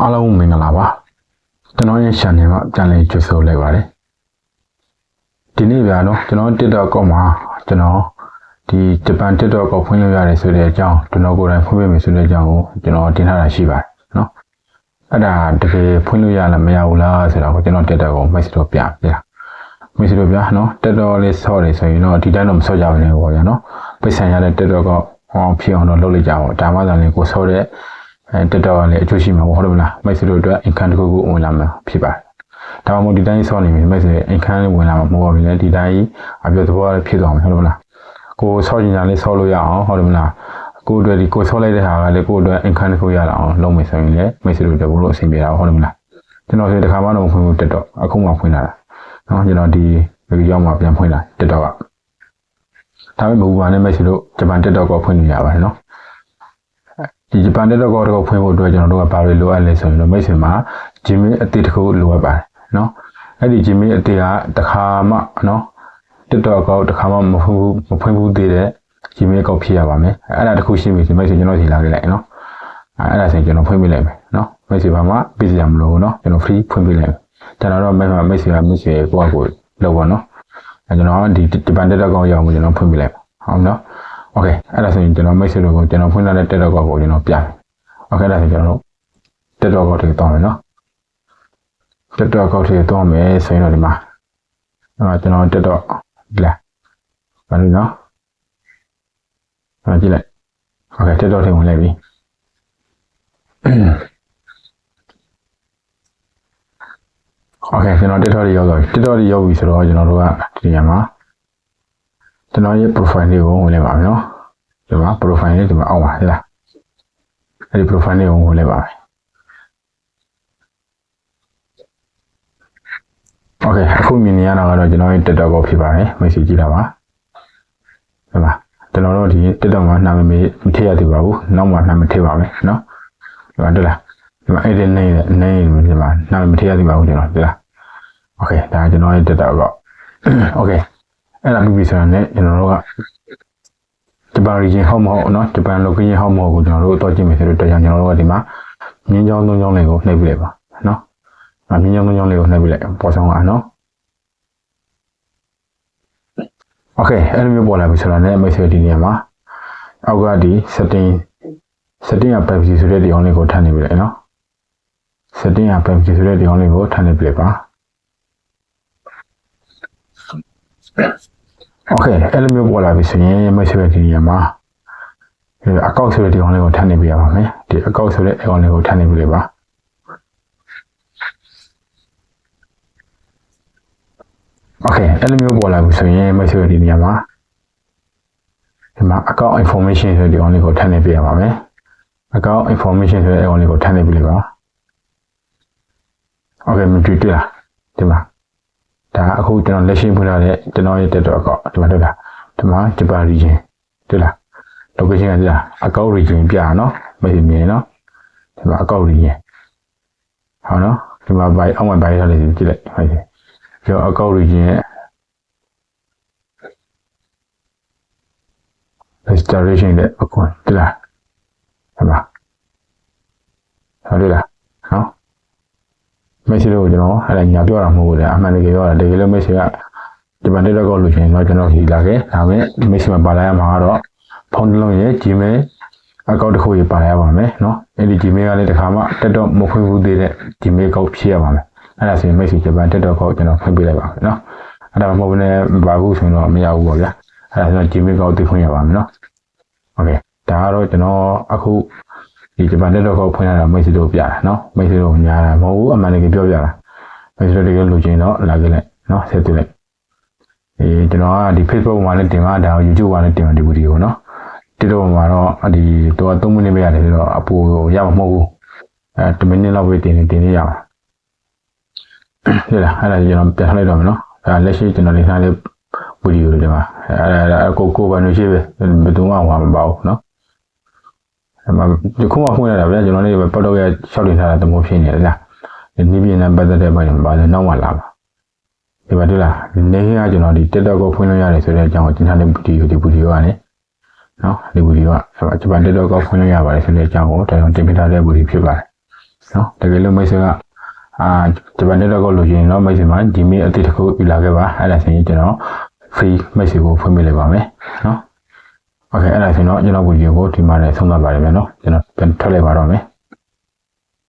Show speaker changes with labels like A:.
A: အားလုံးမင်္ဂလာပါကျွန်တော်ရဲ့ channel မှာပြန်လည်ကြိုဆိုလိုက်ပါတယ်ဒီနေ့ဗျာနော်ကျွန်တော် TikTok ကောမှာကျွန်တော်ဒီဂျပန် TikTok ကောဖွင့်လို့ရတယ်ဆိုတဲ့အကြောင်းကျွန်တော်ကိုယ်တိုင်ဖွင့်ပေးမယ်ဆိုတဲ့အကြောင်းကိုကျွန်တော်တင်ထားတာရှိပါတယ်နော်အဲ့ဒါတကယ်ဖွင့်လို့ရလားမရဘူးလားဆိုတော့ကျွန်တော် TikTok ကို message တော့ပြပြမစ္စလို့ဗျာနော် TikTok လေးဆော့တယ်ဆိုရင်တော့ဒီတိုင်းတော့မဆော့ကြဘူးလေပေါ့ဗျာနော်ပိတ်ဆံရတဲ့ TikTok ကဟောဖြစ်အောင်တော့လုပ်လိုက်ကြအောင်ဒါမှသာလေကိုဆော့တဲ့ အဲတက်တော့လည်းအကျိုးရှိမှာပေါ့ဟုတ်တယ်မလားမိုက်စတို့အတွက် income တစ်ခုခုဝင်လာမှာဖြစ်ပါတယ်ဒါမှမဟုတ်ဒီတိုင်းဆော့နေပြီမိုက်စရဲ့ income ဝင်လာမှာမဟုတ်ပါဘူးလေဒီတိုင်းအပြည့်သဘောဖြစ်သွားမှာဟုတ်တယ်မလားကိုဆော့ကျင်ကြလေးဆော့လို့ရအောင်ဟုတ်တယ်မလားကိုအတွက်ဒီကိုဆော့လိုက်တဲ့ဟာကလေကိုအတွက် income တစ်ခုရအောင်လုပ်မယ်ဆိုရင်လေမိုက်စတို့အတွက်ဘလို့အဆင်ပြေတာဟုတ်တယ်မလားကျွန်တော်ဆိုတခါမှတော့မဖွင့်ဘူးတက်တော့အခုမှဖွင့်လာတာနော်ကျွန်တော်ဒီဗီဒီယိုမှာပြန်ဖွင့်လာတက်တော့ကဒါပေမဲ့ဘူပါနဲ့မိုက်စတို့ဂျပန်တက်တော့ကိုဖွင့်လို့ရပါတယ်နော် ဒီဂျပန်တက်တော့ကတော့ဖွင့်ဖို့အတွက်ကျွန်တော်တို့ကဘာတွေလိုအပ်လဲဆိုရင်တော့မိတ်ဆွေမှာဂျင်မီအသစ်တစ်ခုလိုအပ်ပါတယ်နော်အဲ့ဒီဂျင်မီအသစ်ကတစ်ခါမှနော်တက်တော့ကောတစ်ခါမှမဖွင့်ဘူးမဖွင့်ဘူးသေးတဲ့ဂျင်မီကောက်ဖြစ်ရပါမယ်အဲ့ဒါတစ်ခုရှိပြီဆိုမိတ်ဆွေကျွန်တော်စီလာခဲ့လိုက်နော်အဲ့ဒါဆိုရင်ကျွန်တော်ဖွင့်ပေးလိုက်မယ်နော်မိတ်ဆွေဘာမှပြည့်စရာမလိုဘူးနော်ကျွန်တော် free ဖွင့်ပေးလိုက်မယ်ကျွန်တော်တော့မိတ်ဆွေမိတ်ဆွေကမိတ်ဆွေကိုယ့်အကိုလောက်ပါနော်အဲကျွန်တော်ဒီဂျပန်တက်တော့ကောက်ရအောင်ကျွန်တော်ဖွင့်ပေးလိုက်ဟုတ်နော် โอเคအဲ့ဒါဆိုရင်ကျွန်တော်မိတ်ဆွေတို့ကိုကျွန်တော်ဖွင့်လာတဲ့တက်တော့ကောက်ကိုကျွန်တော်ပြမယ်โอเคအဲ့ဒါဆိုကျွန်တော်တို့တက်တော့ကောက်တွေတောင်းမယ်နော်တက်တော့ကောက်တွေတောင်းမယ်ဆိုရင်တော့ဒီမှာအဲကျွန်တော်တက်တော့ဒီလားဘာလို့နော်အဲကြည့်လိုက်โอเคတက်တော့တွေဝင်လိုက်ပြီโอเคကျွန်တော်တက်တော့တွေရောက်တော့တက်တော့တွေရောက်ပြီဆိုတော့ကျွန်တော်တို့ကဒီညမှာ ကျွန်တော်ရဲ့ profile လေးကိုဝင်လိုက်ပါမယ်နော်ဒီမှာ profile လေးဒီမှာအောက်ပါဟဲ့လားအဲ့ဒီ profile လေးကိုဝင်လိုက်ပါမယ် Okay အခုမြင်နေရတာကတော့ကျွန်တော်ရဲ့ TikTok ပေါ်ဖြစ်ပါတယ်မိတ်ဆွေကြည့်တာပါဟုတ်လားကျွန်တော်တို့ဒီ TikTok မှာနာမည်မထည့်ရသေးပါဘူးနောက်မှနာမည်ထည့်ပါမယ်နော်ဒီမှာတွေ့လားဒီမှာ edit နေတယ်နေတယ်ဒီမှာနာမည်မထည့်ရသေးပါဘူးကျွန်တော်တွေ့လား Okay ဒါကျွန်တော်ရဲ့ TikTok ပေါ့ Okay အဲ့ဒါပြီးပြီဆိုတော့ねကျွန်တော်တို့ကဂျပန် region ဟောက်မဟုတ်เนาะဂျပန် location ဟောက်မဟုတ်ကိုကျွန်တော်တို့တော့ကြည့်မယ်ဆိုတော့တရားကျွန်တော်တို့ကဒီမှာမြင်းချောင်းသုံးချောင်းလေးကိုနှိပ်ပြလိုက်ပါเนาะအမြင်းချောင်းသုံးချောင်းလေးကိုနှိပ်ပြလိုက်ပေါ်ဆောင်ကเนาะโอเคအဲ့လိုမျိုးပေါ်လာပြီဆိုတော့ねမိတ်ဆွေဒီနေရာမှာအောက်ကဒီ setting setting က privacy ဆိုတဲ့ဒီအောင်လေးကိုထပ်နေပြလိုက်เนาะ setting က privacy ဆိုတဲ့ဒီအောင်လေးကိုထပ်နေပြလိုက်ပါ โอเคအဲ့လိုမျိုးပေါ်လာပြီဆိုရင်မိတ်ဆွေဒီနေရာမှာဒီအကောက်ဆိုတဲ့ဒီအောင်လေးကိုထပ်နေပြရပါမယ်ဒီအကောက်ဆိုတဲ့ဒီအောင်လေးကိုထပ်နေပြလိုက်ပါโอเคအဲ့လိုမျိုးပေါ်လာပြီဆိုရင်မိတ်ဆွေဒီနေရာမှာဒီမှာ account information ဆိုတဲ့ဒီအောင်လေးကိုထပ်နေပြရပါမယ် account information ဆိုတဲ့အောင်လေးကိုထပ်နေပြလိုက်ပါโอเคမတွေ့တွေ့လားဒီမှာ ဒါအခုကျွန်တော်လက်ရှိဖွင့်ထားတဲ့ကျွန်တော်ရဲ့တက်တော့အကောက်ဒီမှာတွေ့လားဒီမှာဂျပန် region တွေ့လား location ကဒီလား account region ပြနော်မမြင်မြင်နော်ဒီမှာ account region ဟောနော်ဒီမှာ by အောက်မှာ by ထားလိုက်ကြည့်လိုက်ဟုတ်ပြီကျော် account region ရဲ့ restoration တဲ့အခုတွေ့လားဟုတ်ပါဟုတ်တ ယ်လားနော် message ကိုကျွန်တော်အဲ့ဒါညာပြောတာမဟုတ်ဘူးလေအမှန်တကယ်ပြောတာတကယ်လို့ message ကဒီမှာ TikTok ကိုလို့ရှင်တော့ကျွန်တော်ဒီလာခဲ့ဒါပေမဲ့ message မှာပါလာရမှာကတော့ဖုန်းတစ်လုံးရဲ့ Gmail account တစ်ခုရေးပါရပါမယ်เนาะအဲ့ဒီ Gmail ကလည်းတစ်ခါမှ TikTok မဖွင့်ဘူးသေးတဲ့ Gmail account ဖြည့်ရပါမယ်အဲ့ဒါဆိုရင် message ဂျပန် TikTok ကိုကျွန်တော်ဖွင့်ပေးလိုက်ပါမယ်เนาะအဲ့ဒါမဟုတ်ဘဲနဲ့မပါဘူးဆိုရင်တော့မရဘူးပေါ့ဗျာအဲ့ဒါဆိုတော့ Gmail account သိဖွင့်ရပါမယ်เนาะโอเคဒါကတော့ကျွန်တော်အခု ဒီဂျပန်တက်တော့ကောက်ဖွင့်ရတာမိတ်ဆွေတို့ပြတာနော်မိတ်ဆွေတို့ညားတာမဟုတ်ဘူးအမှန်တကယ်ပြောပြတာမိတ်ဆွေတို့တကယ်လူချင်းတော့လာခဲ့လိုက်နော်ဆက်တွေ့လိုက်အေးကျွန်တော်ကဒီ Facebook မှာလည်းတင်ပါဒါ YouTube မှာလည်းတင်ပါဒီဗီဒီယိုနော်တက်တော့မှာတော့ဒီတော့3မိနစ်ပဲရတယ်ဆိုတော့အပူရမှာမဟုတ်ဘူးအဲ2မိနစ်လောက်ပဲတင်နေတင်နေရမှာဟုတ်လားအဲ့ဒါကျွန်တော်ပြန်လိုက်တော့မယ်နော်အဲလက်ရှိကျွန်တော်နေထားတဲ့ဗီဒီယိုတွေဒီမှာအဲကိုကိုဘာလို့ရှိပဲဘယ်သူမှဟောမပါဘူးနော် ဒီခုမှဖွင့်ရတာဗျာကျွန်တော်လေးပတ်တော့ရရှောက်တင်ထားတာတမိုးဖြစ်နေတယ်လားဒီပြည်နဲ့ပတ်သက်တဲ့ဘက်မှာပါလဲနောက်မှလာပါဒီမှာတွေ့လားဒီနေ့ကကျွန်တော်ဒီ TikTok ကိုဖွင့်လို့ရတယ်ဆိုတဲ့အကြောင်းကိုကျင်းထားတဲ့ဗီဒီယိုဒီဗီဒီယိုကနေနော်ဒီဗီဒီယိုကဂျပန် TikTok ကိုဖွင့်လို့ရပါတယ်ဆိုတဲ့အကြောင်းကိုတော်တော်တင်ပြထားတဲ့ဗီဒီယိုဖြစ်ပါတယ်နော်တကယ်လို့မိတ်ဆွေကအာဂျပန်တက်တော့ကိုလိုချင်ရင်တော့မိတ်ဆွေမှာ Gmail အသစ်တစ်ခုယူလာခဲ့ပါအဲ့ဒါဆိုရင်ကျွန်တော် free မိတ်ဆွေကိုဖွင့်ပြလိုက်ပါမယ်နော် Okay အဲ့ဒါဆိုရင်တော့ကျွန်တော်ဗီဒီယိုကိုဒီမှာလည်းဆုံးသတ်ပါရမယ်နော်ကျွန်တော်ပြန်ထွက်လိုက်ပါတော့မယ်